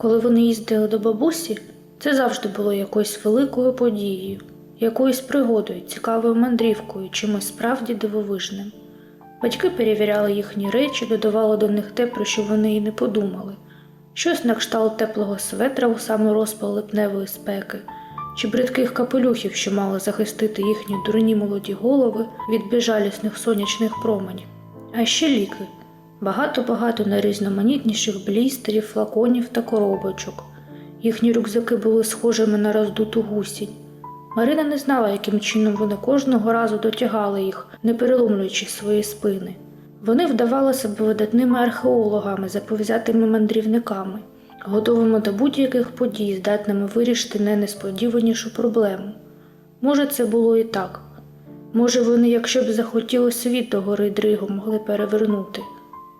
Коли вони їздили до бабусі, це завжди було якоюсь великою подією, якоюсь пригодою, цікавою мандрівкою, чимось справді дивовижним. Батьки перевіряли їхні речі, додавали до них те, про що вони й не подумали. Щось на кшталт теплого светра у самий розпал липневої спеки, чи бридких капелюхів, що мали захистити їхні дурні молоді голови від безжалісних сонячних променів. А ще ліки багато-багато найрізноманітніших блістерів, флаконів та коробочок. Їхні рюкзаки були схожими на роздуту гусінь. Марина не знала, яким чином вони кожного разу дотягали їх, не переломлюючи свої спини. Вони вдавали себе видатними археологами, заповзятими мандрівниками, готовими до будь-яких подій, здатними вирішити найнесподіванішу проблему. Може, це було і так. Може, вони, якщо б захотіли світ до гори Дригу, могли перевернути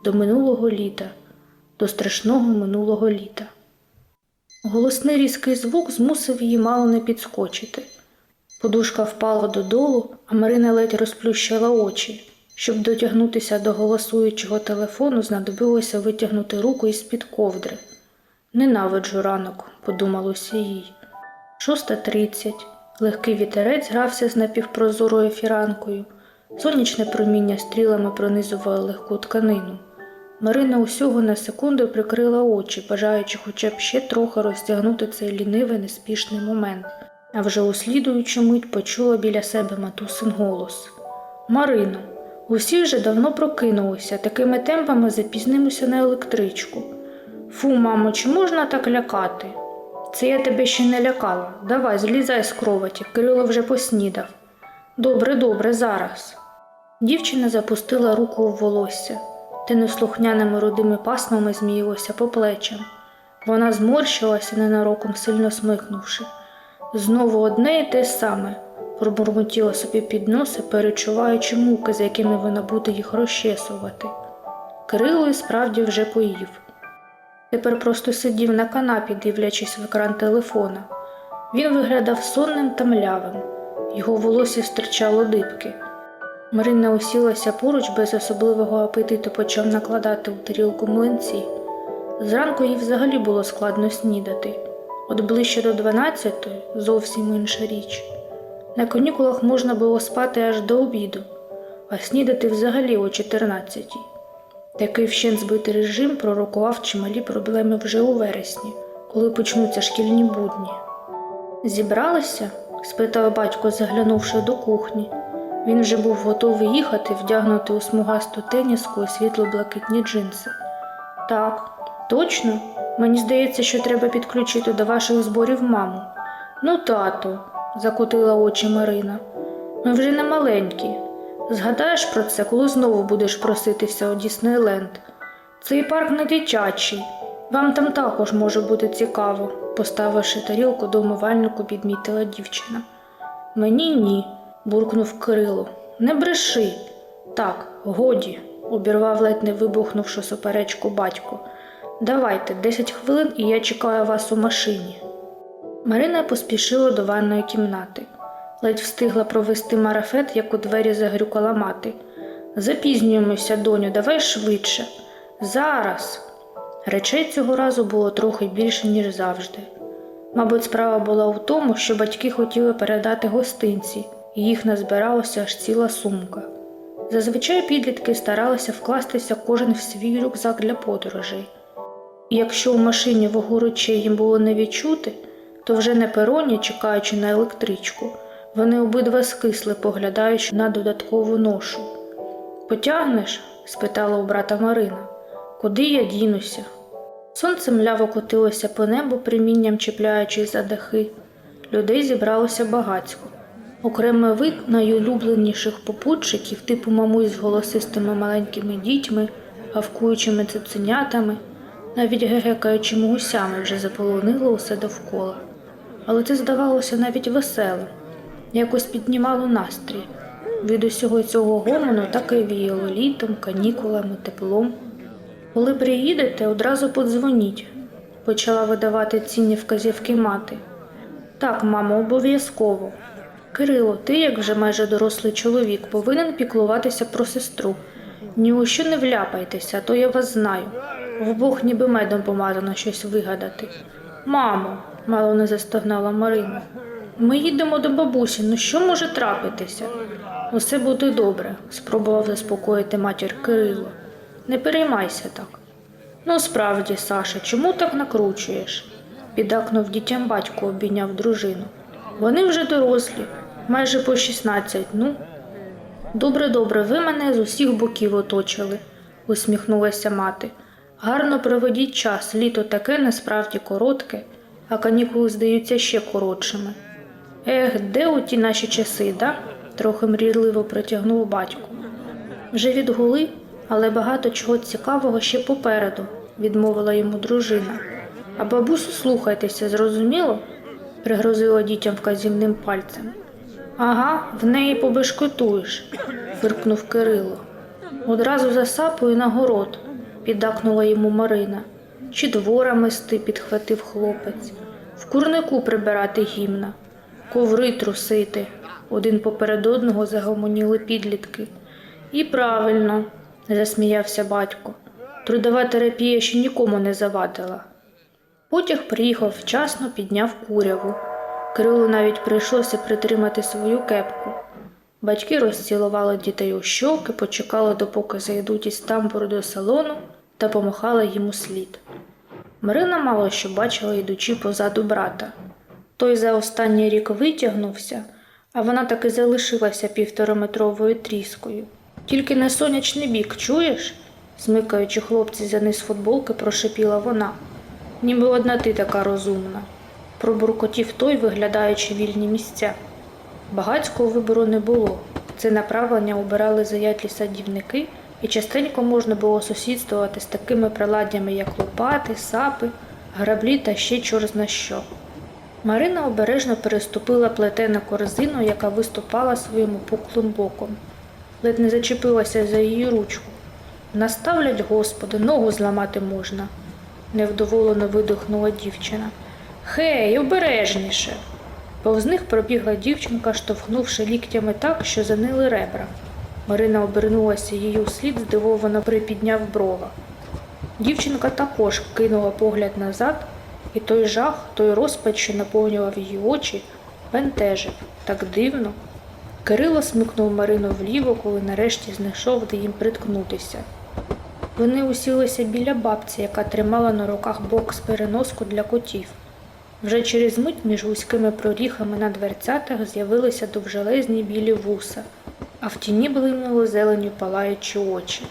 до минулого літа, до страшного минулого літа. Голосний різкий звук змусив її мало не підскочити. Подушка впала додолу, а Марина ледь розплющила очі. Щоб дотягнутися до голосуючого телефону, знадобилося витягнути руку із-під ковдри. Ненавиджу ранок, подумалося їй. Шоста тридцять. Легкий вітерець грався з напівпрозорою фіранкою. Сонячне проміння стрілами пронизувало легку тканину. Марина усього на секунду прикрила очі, бажаючи хоча б ще трохи розтягнути цей лінивий неспішний момент, а вже у слідуючу мить почула біля себе матусин голос. Марино, усі вже давно прокинулися, такими темпами запізнимося на електричку. Фу, мамо, чи можна так лякати? Це я тебе ще не лякала. Давай, злізай з кроваті, Кирило вже поснідав. Добре, добре, зараз. Дівчина запустила руку в волосся, те неслухняними рудими пасмами зміїлося по плечам. Вона зморщилася, ненароком сильно смикнувши. Знову одне і те саме, пробурмотіла собі під носа, перечуваючи муки, за якими вона буде їх розчесувати. Кирило і справді вже поїв. Тепер просто сидів на канапі, дивлячись в екран телефона. Він виглядав сонним та млявим, його волосся стирчало дибки. Марина усілася поруч без особливого апетиту почав накладати у тарілку млинці. Зранку їй взагалі було складно снідати. От ближче до 12 зовсім інша річ. На канікулах можна було спати аж до обіду, а снідати взагалі о 14. Такий вщент збитий режим пророкував чималі проблеми вже у вересні, коли почнуться шкільні будні. Зібралися? спитав батько, заглянувши до кухні. Він вже був готовий їхати, вдягнути у смугасту теніску і світло-блакитні джинси. Так, точно? Мені здається, що треба підключити до ваших зборів маму. Ну, тато, закотила очі Марина. Ми вже не маленькі. Згадаєш про це, коли знову будеш проситися у Діснейленд. Цей парк не дитячий. Вам там також може бути цікаво, поставивши тарілку до умивальнику, підмітила дівчина. Мені ні, буркнув Кирило. Не бреши. Так, годі, обірвав ледь не вибухнувши суперечку батько. Давайте 10 хвилин, і я чекаю вас у машині. Марина поспішила до ванної кімнати. Ледь встигла провести марафет, як у двері загрюкала мати. Запізнюємося, доню, давай швидше. Зараз. Речей цього разу було трохи більше, ніж завжди. Мабуть, справа була в тому, що батьки хотіли передати гостинці, їх назбиралося аж ціла сумка. Зазвичай підлітки старалися вкластися кожен в свій рюкзак для подорожей. І якщо у машині вагу речей їм було не відчути, то вже на пероні, чекаючи на електричку, вони обидва скисли, поглядаючи на додаткову ношу. Потягнеш? спитала у брата Марина. Куди я дінуся? Сонце мляво котилося по небу, примінням чіпляючись за дахи. Людей зібралося багацько. Окремий вид найулюбленіших попутчиків, типу мамусь з голосистими маленькими дітьми, гавкуючими цуценятами, навіть гегекаючими гусями вже заполонило усе довкола. Але це здавалося навіть веселим, якось піднімало настрій. Від усього цього гомону так і віяло літом, канікулами, теплом. Коли приїдете, одразу подзвоніть, почала видавати цінні вказівки мати. Так, мамо, обов'язково. Кирило, ти, як вже майже дорослий чоловік, повинен піклуватися про сестру. Ні у що не вляпайтеся, то я вас знаю. Вбох ніби медом помазано щось вигадати. Мамо, мало не застогнала Марина. Ми їдемо до бабусі, ну що може трапитися? Усе буде добре, спробував заспокоїти матір Кирило. Не переймайся так. Ну, справді, Саша, чому так накручуєш? піддакнув дітям батько, обійняв дружину. Вони вже дорослі, майже по 16, ну. Добре, добре, ви мене з усіх боків оточили, усміхнулася мати. Гарно проведіть час, літо таке насправді коротке, а канікули здаються ще коротшими. Ех, де у ті наші часи, да? трохи мрійливо протягнув батько. Вже відгули, але багато чого цікавого ще попереду, відмовила йому дружина. А бабусю слухайтеся, зрозуміло? Пригрозила дітям вказівним пальцем. Ага, в неї побешкотуєш, фиркнув Кирило. Одразу за сапою на город, піддакнула йому Марина. Чи двора мести, підхватив хлопець. В курнику прибирати гімна, коври трусити. Один поперед одного загомоніли підлітки. І правильно, засміявся батько. Трудова терапія ще нікому не завадила. Потяг приїхав вчасно, підняв куряву. Кирилу навіть прийшлося притримати свою кепку. Батьки розцілували дітей у щоки, почекали, допоки зайдуть із тамбуру до салону та помахали йому слід. Марина мало що бачила, йдучи позаду брата. Той за останній рік витягнувся, а вона таки залишилася півтораметровою тріскою. Тільки не сонячний бік, чуєш? смикаючи хлопці за низ футболки, прошепіла вона. Ніби одна ти така розумна. Пробуркотів той, виглядаючи вільні місця. Багатського вибору не було. Це направлення обирали заятлі садівники, і частенько можна було сусідствувати з такими приладдями, як лопати, сапи, граблі та ще чорзна що. Марина обережно переступила плетену корзину, яка виступала своїм опуклим боком. Ледь не зачепилася за її ручку. Наставлять, господи, ногу зламати можна, невдоволено видихнула дівчина. Хей, обережніше. Повз них пробігла дівчинка, штовхнувши ліктями так, що занили ребра. Марина обернулася її услід, здивовано припідняв брова. Дівчинка також кинула погляд назад, і той жах, той розпач, що наповнював її очі, бентежив так дивно. Кирило смикнув Марину вліво, коли нарешті знайшов, де їм приткнутися. Вони усілися біля бабці, яка тримала на руках бокс переноску для котів. Вже через мить між вузькими проріхами на дверцятах з'явилися довжелезні білі вуса, а в тіні блимнули зеленю палаючі очі.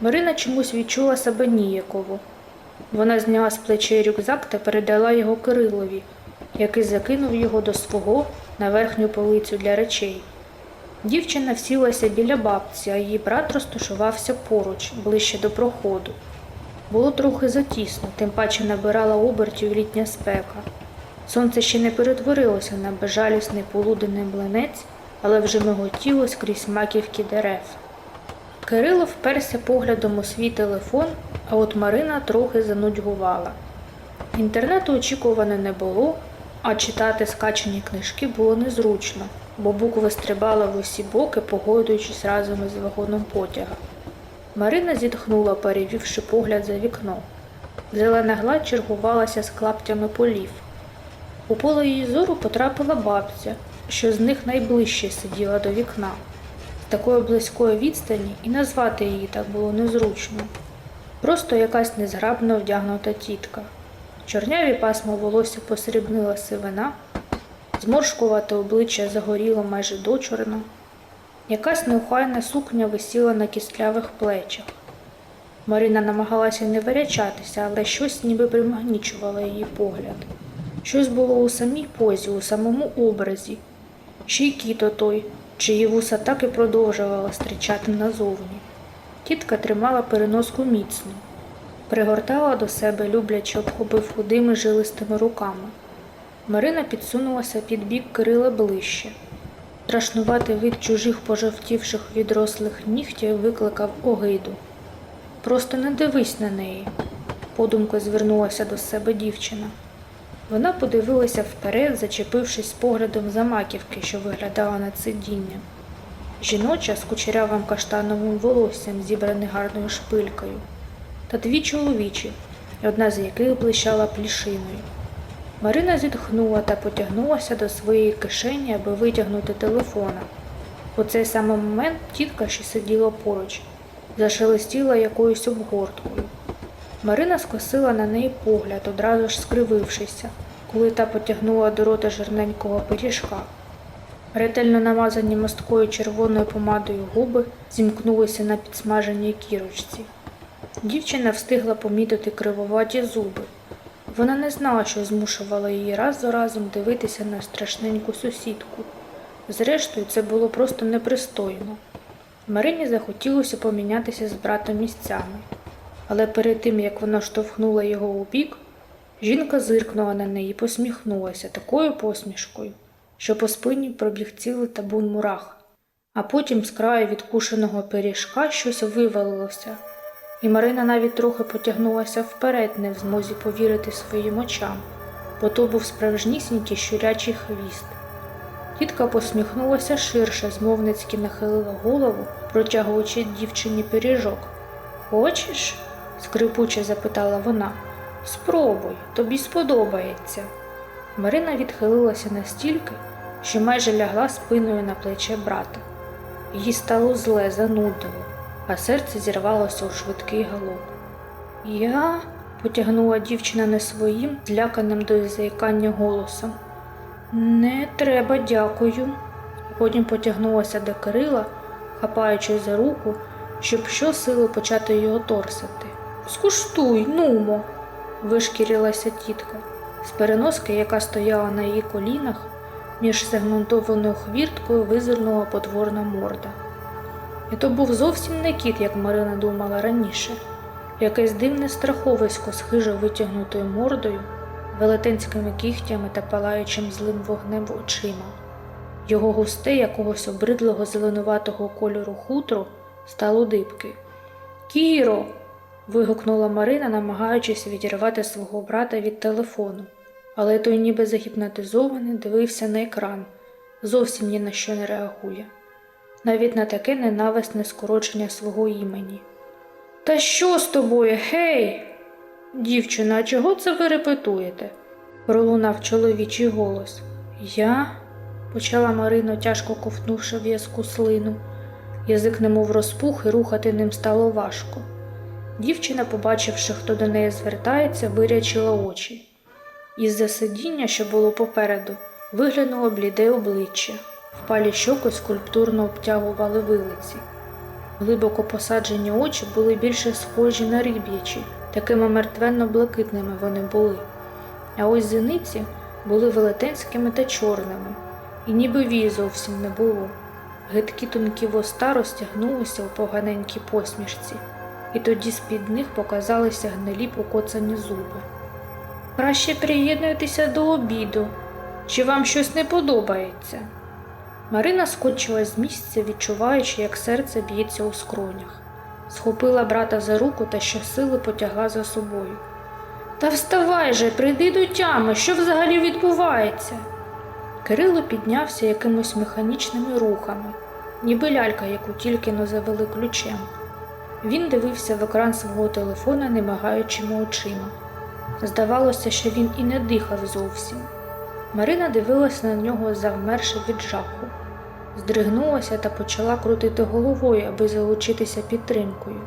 Марина чомусь відчула себе ніяково. Вона зняла з плечей рюкзак та передала його Кирилові, який закинув його до свого на верхню полицю для речей. Дівчина всілася біля бабці, а її брат розташувався поруч, ближче до проходу. Було трохи затісно, тим паче набирала обертів літня спека. Сонце ще не перетворилося на безжалісний полуденний млинець, але вже миготіло скрізь маківки дерев. Кирило вперся поглядом у свій телефон, а от Марина трохи занудьгувала. Інтернету очікувано не було, а читати скачені книжки було незручно, бо букви стрибали в усі боки, погодуючись разом із вагоном потяга. Марина зітхнула, перевівши погляд за вікно. Зелена гладь чергувалася з клаптями полів. У поле її зору потрапила бабця, що з них найближче сиділа до вікна. З такої близької відстані і назвати її так було незручно. Просто якась незграбно вдягнута тітка. Чорняві пасма волосся посрібнила сивина, зморшкувате обличчя загоріло майже дочорно. Якась неухайна сукня висіла на кістлявих плечах. Марина намагалася не вирячатися, але щось ніби примагнічувало її погляд. Щось було у самій позі, у самому образі. Ще й кіто той, чиї вуса так і продовжувала стрічати назовні. Тітка тримала переноску міцно, пригортала до себе, люблячи обхопив худими жилистими руками. Марина підсунулася під бік Кирила ближче. Страшнуватий вид чужих пожовтівших відрослих нігтів викликав огиду. Просто не дивись на неї, подумки звернулася до себе дівчина. Вона подивилася вперед, зачепившись поглядом за маківки, що виглядала на сидіння. Жіноча з кучерявим каштановим волоссям, зібране гарною шпилькою. та дві чоловічі, одна з яких блищала плішиною. Марина зітхнула та потягнулася до своєї кишені, аби витягнути телефона. У цей самий момент тітка, що сиділа поруч, зашелестіла якоюсь обгорткою. Марина скосила на неї погляд, одразу ж скривившися, коли та потягнула до рота жирненького пиріжка. Ретельно намазані мосткою червоною помадою губи зімкнулися на підсмаженій кірочці. Дівчина встигла помітити кривоваті зуби. Вона не знала, що змушувало її раз за разом дивитися на страшненьку сусідку. Зрештою, це було просто непристойно. Марині захотілося помінятися з братом місцями, але перед тим, як вона штовхнула його у бік, жінка зиркнула на неї і посміхнулася такою посмішкою, що по спині пробіг цілий табун мурах, а потім з краю відкушеного пиріжка щось вивалилося, і Марина навіть трохи потягнулася вперед, не в змозі повірити своїм очам, бо то був справжнісінький щурячий хвіст. Тітка посміхнулася ширше, змовницьки нахилила голову, протягуючи дівчині пиріжок. Хочеш? скрипуче запитала вона. Спробуй, тобі сподобається. Марина відхилилася настільки, що майже лягла спиною на плече брата. Їй стало зле, занудило, а серце зірвалося у швидкий галоп. Я потягнула дівчина не своїм, зляканим до заїкання голосом. Не треба, дякую. Потім потягнулася до Кирила, хапаючись за руку, щоб щосили почати його торсити. Скуштуй, нумо, вишкірилася тітка. З переноски, яка стояла на її колінах, між сегментованою хвірткою визирнула потворна морда. І то був зовсім не кіт, як Марина думала раніше, якесь дивне страховисько з хижо витягнутою мордою, велетенськими кігтями та палаючим злим вогнем очима. Його густе якогось обридлого зеленуватого кольору хутро стало дибки. Кіро. вигукнула Марина, намагаючись відірвати свого брата від телефону, але той, ніби загіпнотизований, дивився на екран, зовсім ні на що не реагує, навіть на таке ненависне скорочення свого імені. Та що з тобою, гей? Дівчина, а чого це ви репетуєте? пролунав чоловічий голос. Я, почала Марина, тяжко ковтнувши в'язку слину. Язик немов розпух і рухати ним стало важко. Дівчина, побачивши, хто до неї звертається, вирячила очі. Із-за сидіння, що було попереду, виглянуло бліде обличчя, впалі щоки скульптурно обтягували вилиці. Глибоко посаджені очі були більше схожі на риб'ячі, такими мертвенно-блакитними вони були. А ось зениці були велетенськими та чорними, і ніби вій зовсім не було. Гидкі тонкі воста розтягнулися у поганенькій посмішці, і тоді з-під них показалися гнилі покоцані зуби. Краще приєднуйтеся до обіду. Чи вам щось не подобається? Марина скочила з місця, відчуваючи, як серце б'ється у скронях. Схопила брата за руку та щосили потягла за собою. Та вставай же, прийди до тями, що взагалі відбувається? Кирило піднявся якимось механічними рухами, ніби лялька, яку тільки но завели ключем. Він дивився в екран свого телефона немигаючими очима. Здавалося, що він і не дихав зовсім. Марина дивилася на нього, завмерши від жаху, здригнулася та почала крутити головою, аби залучитися підтримкою.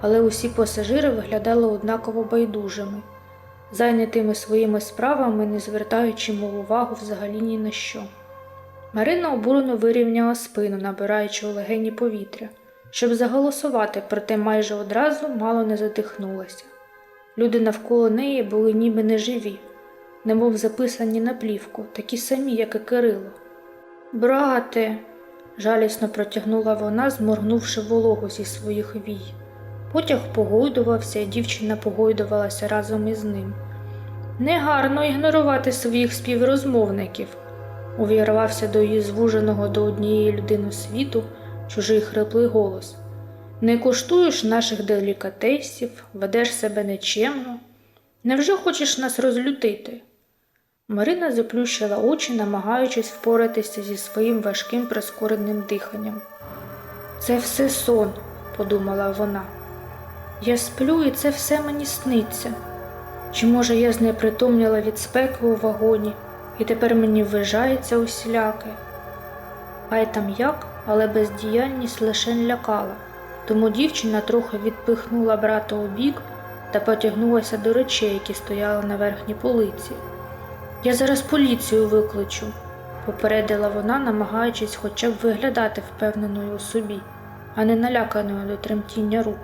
Але усі пасажири виглядали однаково байдужими, зайнятими своїми справами, не звертаючи мов увагу взагалі ні на що. Марина обурено вирівняла спину, набираючи у легені повітря, щоб заголосувати, проте майже одразу мало не задихнулася. Люди навколо неї були ніби неживі, немов записані на плівку, такі самі, як і Кирило. Брате, жалісно протягнула вона, зморгнувши вологу зі своїх вій. Потяг погойдувався, і дівчина погойдувалася разом із ним. Негарно ігнорувати своїх співрозмовників, увірвався до її звуженого до однієї людини світу чужий хриплий голос. Не коштуєш наших делікатесів, ведеш себе нечемно. Невже хочеш нас розлютити? Марина заплющила очі, намагаючись впоратися зі своїм важким прискореним диханням. Це все сон, подумала вона. Я сплю, і це все мені сниться. Чи може я знепритомніла від спеки у вагоні, і тепер мені ввижається усіляке? Хай там як, але бездіяльність лише лякала, тому дівчина трохи відпихнула брата у бік та потягнулася до речей, які стояли на верхній полиці. Я зараз поліцію викличу, попередила вона, намагаючись хоча б виглядати впевненою у собі, а не наляканою до тремтіння рук.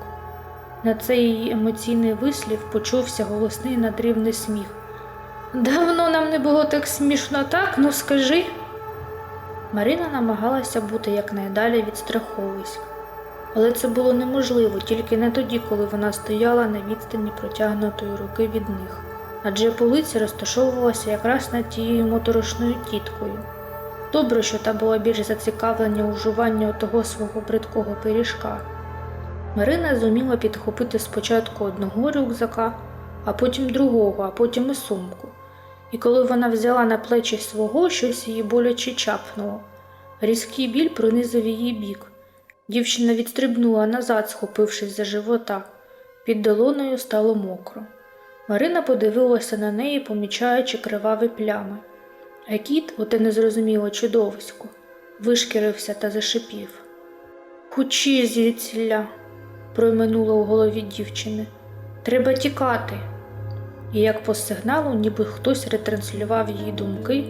На цей її емоційний вислів почувся голосний надривний сміх. Давно нам не було так смішно, так? Ну скажи. Марина намагалася бути якнайдалі від страховиськ, але це було неможливо тільки не тоді, коли вона стояла на відстані протягнутої руки від них, адже полиця розташовувалася якраз над тією моторошною тіткою. Добре, що та була більш зацікавлена у жуванні того свого бридкого пиріжка. Марина зуміла підхопити спочатку одного рюкзака, а потім другого, а потім і сумку. І коли вона взяла на плечі свого, щось її боляче чапнуло. Різкий біль пронизав її бік. Дівчина відстрибнула назад, схопившись за живота. Під долоною стало мокро. Марина подивилася на неї, помічаючи криваві плями. А кіт, оте незрозуміло чудовисько, вишкірився та зашипів. Хучі звідсіля, проминуло у голові дівчини. Треба тікати. І як по сигналу, ніби хтось ретранслював її думки,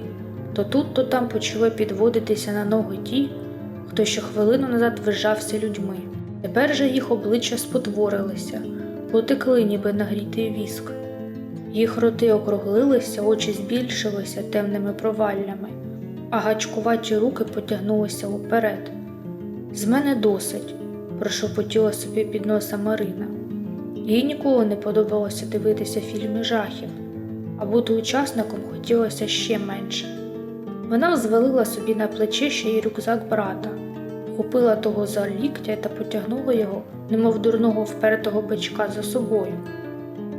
то тут, то там почали підводитися на ноги ті, хто ще хвилину назад вважався людьми. Тепер же їх обличчя спотворилися, потекли, ніби нагрітий віск. Їх роти округлилися, очі збільшилися темними проваллями, а гачкуваті руки потягнулися уперед. З мене досить, прошепотіла собі під носа Марина. Їй ніколи не подобалося дивитися фільми жахів, а бути учасником хотілося ще менше. Вона звалила собі на плече ще й рюкзак брата, хопила того за ліктя та потягнула його, немов дурного впертого бичка за собою.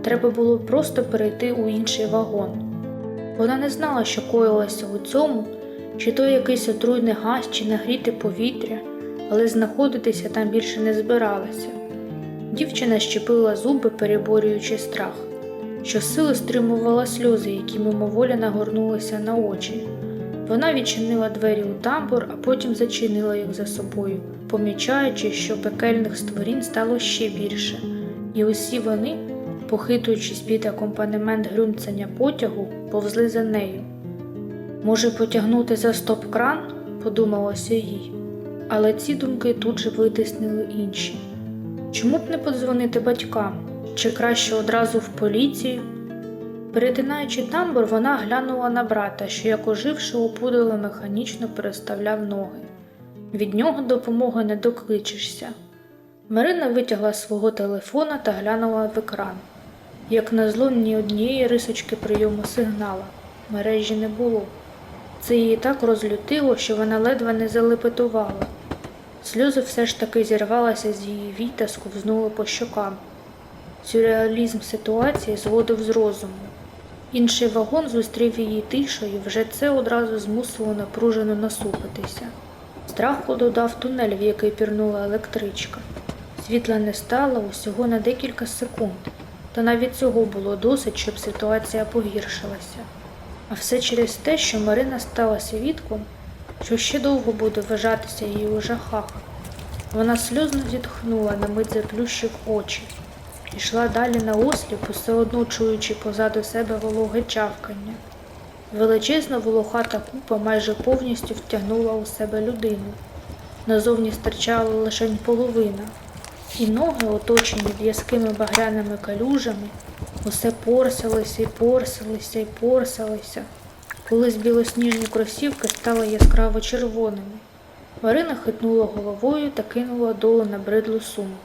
Треба було просто перейти у інший вагон. Вона не знала, що коїлося у цьому, чи то якийсь отруйний газ, чи нагріти повітря, але знаходитися там більше не збиралася. Дівчина щепила зуби, переборюючи страх, що сили стримувала сльози, які мимоволі нагорнулися на очі. Вона відчинила двері у тамбур, а потім зачинила їх за собою, помічаючи, що пекельних створінь стало ще більше, і усі вони, похитуючись під акомпанемент грюмцання потягу, повзли за нею. Може, потягнути за стоп-кран, подумалося їй, але ці думки тут же витиснили інші. Чому б не подзвонити батькам? Чи краще одразу в поліцію? Перетинаючи тамбур, вона глянула на брата, що як оживши опудало механічно переставляв ноги. Від нього допомоги не докличешся. Марина витягла свого телефона та глянула в екран. Як назло, ні однієї рисочки прийому сигнала. Мережі не було. Це її так розлютило, що вона ледве не залепетувала. Сльози все ж таки зірвалися з її вій та сковзнули по щокам. Сюрреалізм ситуації зводив з розуму. Інший вагон зустрів її тишою, вже це одразу змусило напружено насупитися. Страху додав тунель, в який пірнула електричка. Світла не стало усього на декілька секунд, та навіть цього було досить, щоб ситуація погіршилася. А все через те, що Марина стала свідком, що ще довго буде вважатися її у жахах. Вона сльозно зітхнула, на мить заплющив очі, йшла далі на осліп, усе одно чуючи позаду себе вологе чавкання. Величезна волохата купа майже повністю втягнула у себе людину. Назовні стирчала лише половина, і ноги, оточені в'язкими багряними калюжами, усе порсалися і порсалися і порсалися. Колись білосніжні кросівки стали яскраво червоними. Марина хитнула головою та кинула долу на бридлу сумку.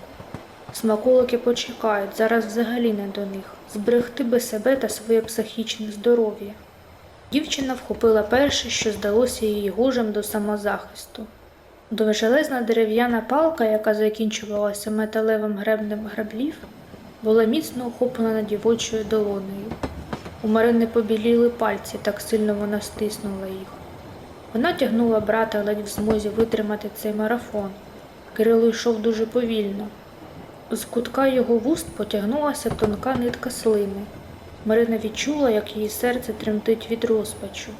Смаколики почекають, зараз взагалі не до них, зберегти би себе та своє психічне здоров'я. Дівчина вхопила перше, що здалося їй гужем до самозахисту. Довжелезна дерев'яна палка, яка закінчувалася металевим гребнем граблів, була міцно охоплена дівочою долонею. У Марини побіліли пальці, так сильно вона стиснула їх. Вона тягнула брата ледь в змозі витримати цей марафон. Кирило йшов дуже повільно. З кутка його вуст потягнулася тонка нитка слини. Марина відчула, як її серце тремтить від розпачу,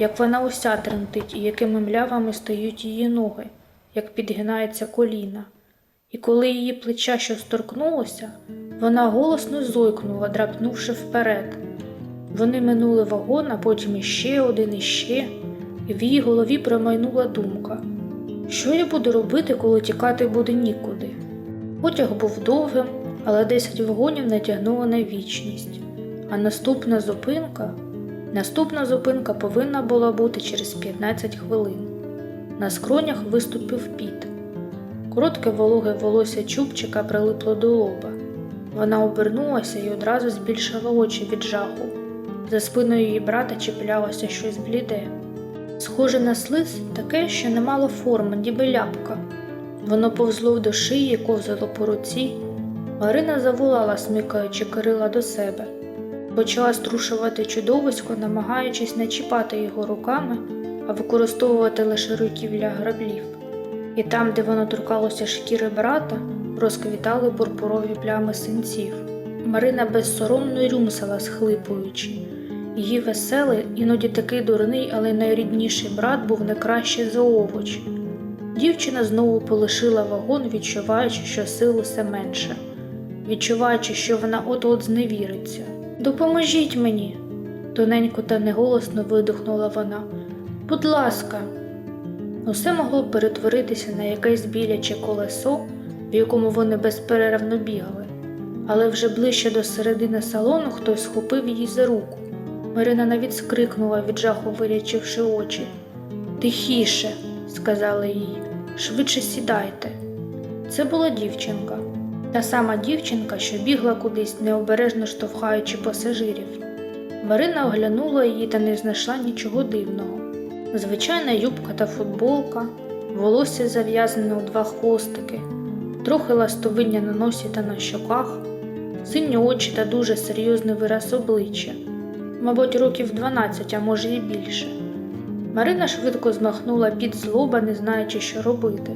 як вона уся тремтить і якими млявами стають її ноги, як підгинається коліна. І коли її плеча щось торкнулося, вона голосно зойкнула, драпнувши вперед. Вони минули вагон, а потім іще один іще, і в її голові промайнула думка: що я буду робити, коли тікати буде нікуди? Потяг був довгим, але 10 вагонів натягнуло на вічність. А наступна зупинка наступна зупинка повинна була бути через 15 хвилин. На скронях виступив піт. Коротке вологе волосся чубчика прилипло до лоба. Вона обернулася і одразу збільшила очі від жаху. За спиною її брата чіплялося щось бліде. Схоже на слиз, таке, що не мало форми, ніби ляпка. Воно повзло до шиї, ковзало по руці. Марина заволала, смикаючи Кирила до себе. Почала струшувати чудовисько, намагаючись не чіпати його руками, а використовувати лише руки для граблів. І там, де воно торкалося шкіри брата, розквітали пурпурові плями синців. Марина безсоромно рюмсала, схлипуючи. Її веселий, іноді такий дурний, але найрідніший брат був не краще за овоч. Дівчина знову полишила вагон, відчуваючи, що сил усе менше, відчуваючи, що вона от-от зневіриться. Допоможіть мені, тоненько та неголосно видихнула вона. Будь ласка, усе могло перетворитися на якесь біляче колесо, в якому вони безперервно бігали, але вже ближче до середини салону хтось схопив її за руку. Марина навіть скрикнула від жаху, вирячивши очі. Тихіше, сказали їй, швидше сідайте. Це була дівчинка, та сама дівчинка, що бігла кудись, необережно штовхаючи пасажирів. Марина оглянула її та не знайшла нічого дивного. Звичайна юбка та футболка, волосся зав'язане у два хвостики, трохи ластовиння на носі та на щоках, сині очі та дуже серйозний вираз обличчя, мабуть, років 12, а може і більше. Марина швидко змахнула під злоба, не знаючи, що робити.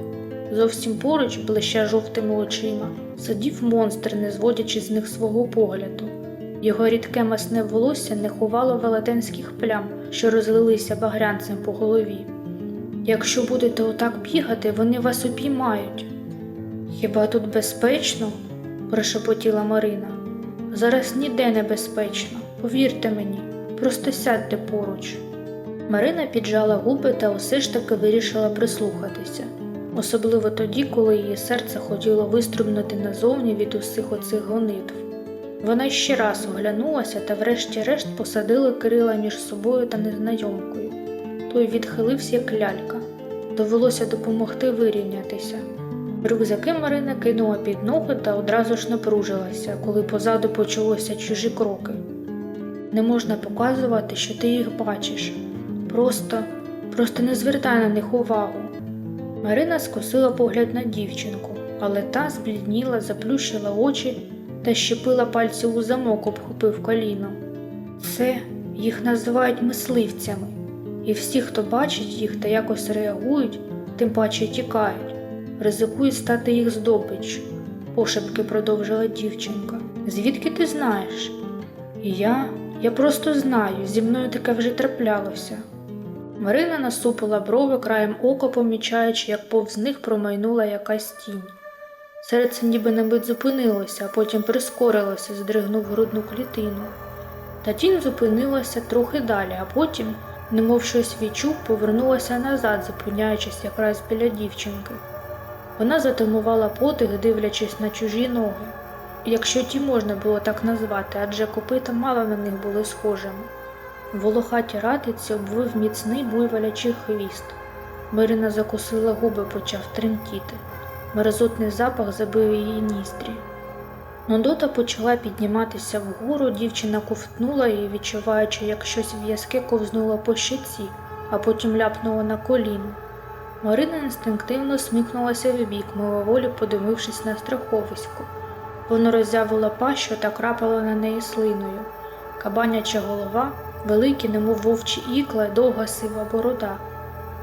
Зовсім поруч, блища жовтими очима, сидів монстр, не зводячи з них свого погляду. Його рідке масне волосся не ховало велетенських плям, що розлилися багрянцем по голові. Якщо будете отак бігати, вони вас упіймають. Хіба тут безпечно? прошепотіла Марина. Зараз ніде не безпечно, повірте мені, просто сядьте поруч. Марина піджала губи та усе ж таки вирішила прислухатися, особливо тоді, коли її серце хотіло вистрибнути назовні від усіх оцих гонитв. Вона ще раз оглянулася та врешті-решт посадила Кирила між собою та незнайомкою. Той відхилився, як лялька. Довелося допомогти вирівнятися. Рюкзаки Марина кинула під ноги та одразу ж напружилася, коли позаду почалися чужі кроки. Не можна показувати, що ти їх бачиш. Просто, просто не звертай на них увагу. Марина скосила погляд на дівчинку, але та зблідніла, заплющила очі та щепила пальці у замок, обхопив коліно. Це їх називають мисливцями, і всі, хто бачить їх та якось реагують, тим паче тікають, ризикують стати їх здобиччю, пошепки продовжила дівчинка. Звідки ти знаєш? Я, я просто знаю, зі мною таке вже траплялося. Марина насупила брови краєм ока, помічаючи, як повз них промайнула якась тінь. Серце ніби мить зупинилося, а потім прискорилося, здригнув грудну клітину. Та тінь зупинилася трохи далі, а потім, немов щось відчув, повернулася назад, зупиняючись якраз біля дівчинки. Вона затамувала подих, дивлячись на чужі ноги, якщо ті можна було так назвати, адже копита мало на них були схожими. Волохаті ратиці обвив міцний буйволячий хвіст. Мирина закусила губи, почав тремтіти. Мерзотний запах забив її ніздрі. Нудота почала підніматися вгору, дівчина ковтнула її, відчуваючи, як щось в'язке ковзнуло по щиці, а потім ляпнуло на коліно. Марина інстинктивно смикнулася вбік, мимоволі подивившись на страховисько. Воно роззявило пащу та крапало на неї слиною. Кабаняча голова, великі, немов вовчі ікла, довга сива борода.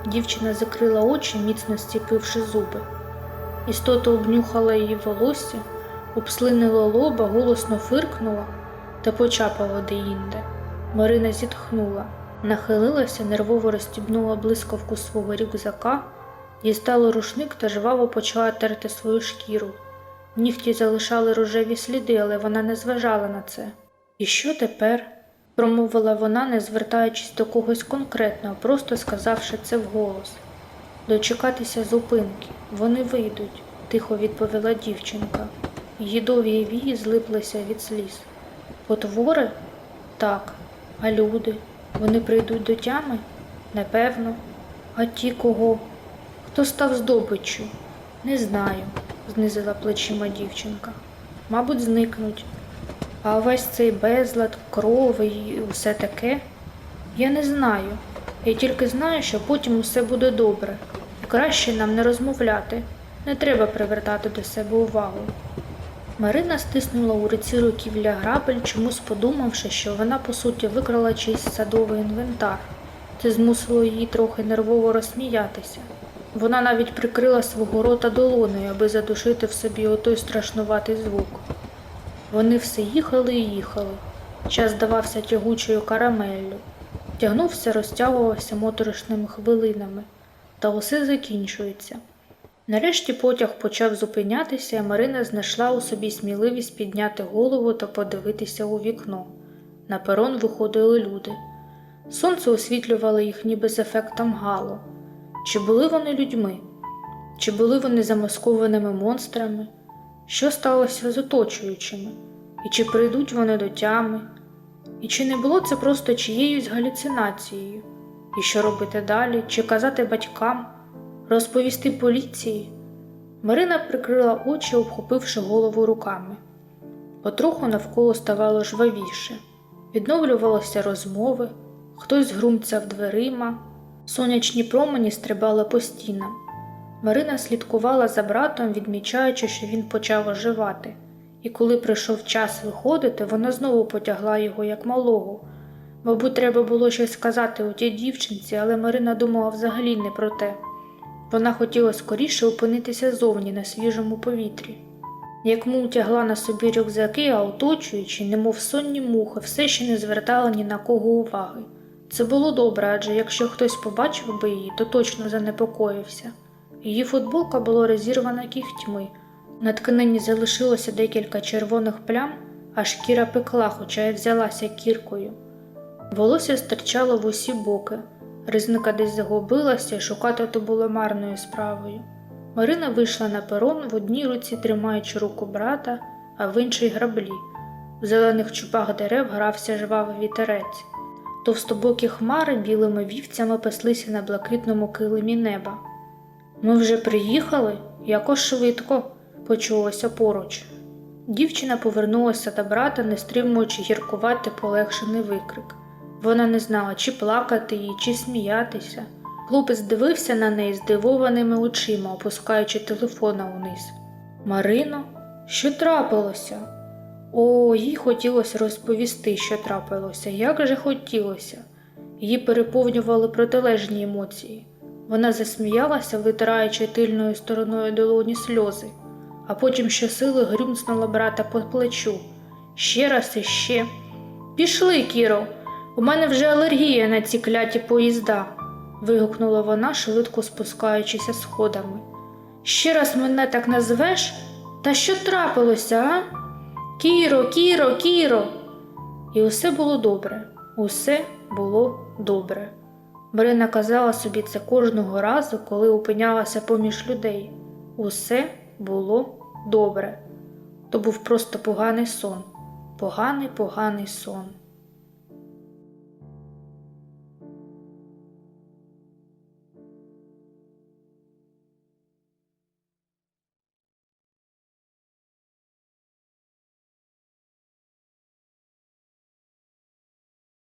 Дівчина закрила очі, міцно стіпивши зуби. Істота обнюхала її волосся, обслинила лоба, голосно фиркнула та почапала деінде. Марина зітхнула, нахилилася, нервово розстібнула блискавку свого рюкзака, дістала рушник та жваво почала терти свою шкіру. Нігті залишали рожеві сліди, але вона не зважала на це. І що тепер? Промовила вона, не звертаючись до когось конкретного, просто сказавши це вголос. Дочекатися зупинки, вони вийдуть, тихо відповіла дівчинка. Її вії злиплися від сліз. Потвори? Так. А люди? Вони прийдуть до тями? Непевно. А ті кого? Хто став здобиччю? Не знаю, знизила плечима дівчинка. Мабуть, зникнуть. А весь цей безлад, кров і усе таке? Я не знаю. Я тільки знаю, що потім усе буде добре. Краще нам не розмовляти. Не треба привертати до себе увагу. Марина стиснула у руці руків'я грабель, чомусь подумавши, що вона по суті викрала чийсь садовий інвентар. Це змусило її трохи нервово розсміятися. Вона навіть прикрила свого рота долоною, аби задушити в собі отой страшнуватий звук. Вони все їхали і їхали. Час здавався тягучою карамеллю. Тягнувся, розтягувався моторошними хвилинами, та усе закінчується. Нарешті потяг почав зупинятися, і Марина знайшла у собі сміливість підняти голову та подивитися у вікно. На перон виходили люди. Сонце освітлювало їх ніби з ефектом гало. Чи були вони людьми? Чи були вони замаскованими монстрами? Що сталося з оточуючими? І чи прийдуть вони до тями? І чи не було це просто чиєюсь галюцинацією? І що робити далі? Чи казати батькам? Розповісти поліції? Марина прикрила очі, обхопивши голову руками. Потроху навколо ставало жвавіше. Відновлювалися розмови, хтось грумцяв дверима, сонячні промені стрибали по стінам. Марина слідкувала за братом, відмічаючи, що він почав оживати, і коли прийшов час виходити, вона знову потягла його як малого. Мабуть, треба було щось сказати у тій дівчинці, але Марина думала взагалі не про те. Вона хотіла скоріше опинитися зовні на свіжому повітрі. Як му тягла на собі рюкзаки, а оточуючи, немов сонні мухи, все ще не звертала ні на кого уваги. Це було добре, адже якщо хтось побачив би її, то точно занепокоївся. Її футболка була розірвана кігтьми. На тканині залишилося декілька червоних плям, а шкіра пекла, хоча й взялася кіркою. Волосся стирчало в усі боки. Ризика десь загубилася, шукати то було марною справою. Марина вийшла на перон, в одній руці тримаючи руку брата, а в іншій граблі. В зелених чубах дерев грався жвавий вітерець. Товстобокі хмари білими вівцями паслися на блакитному килимі неба. Ми вже приїхали? Якось швидко, почулося поруч. Дівчина повернулася до брата, не стримуючи гіркувати полегшений викрик. Вона не знала, чи плакати їй, чи сміятися. Хлопець дивився на неї здивованими очима, опускаючи телефона униз. Марино, що трапилося? О, їй хотілося розповісти, що трапилося, як же хотілося. Її переповнювали протилежні емоції. Вона засміялася, витираючи тильною стороною долоні сльози, а потім щосили грюмснула брата по плечу. Ще раз і ще. Пішли, Кіро, у мене вже алергія на ці кляті поїзда, вигукнула вона, швидко спускаючися сходами. Ще раз мене так назвеш? Та що трапилося, а? Кіро, Кіро, Кіро. І усе було добре, усе було добре. Марина казала собі це кожного разу, коли опинялася поміж людей. Усе було добре. То був просто поганий сон, поганий, поганий сон.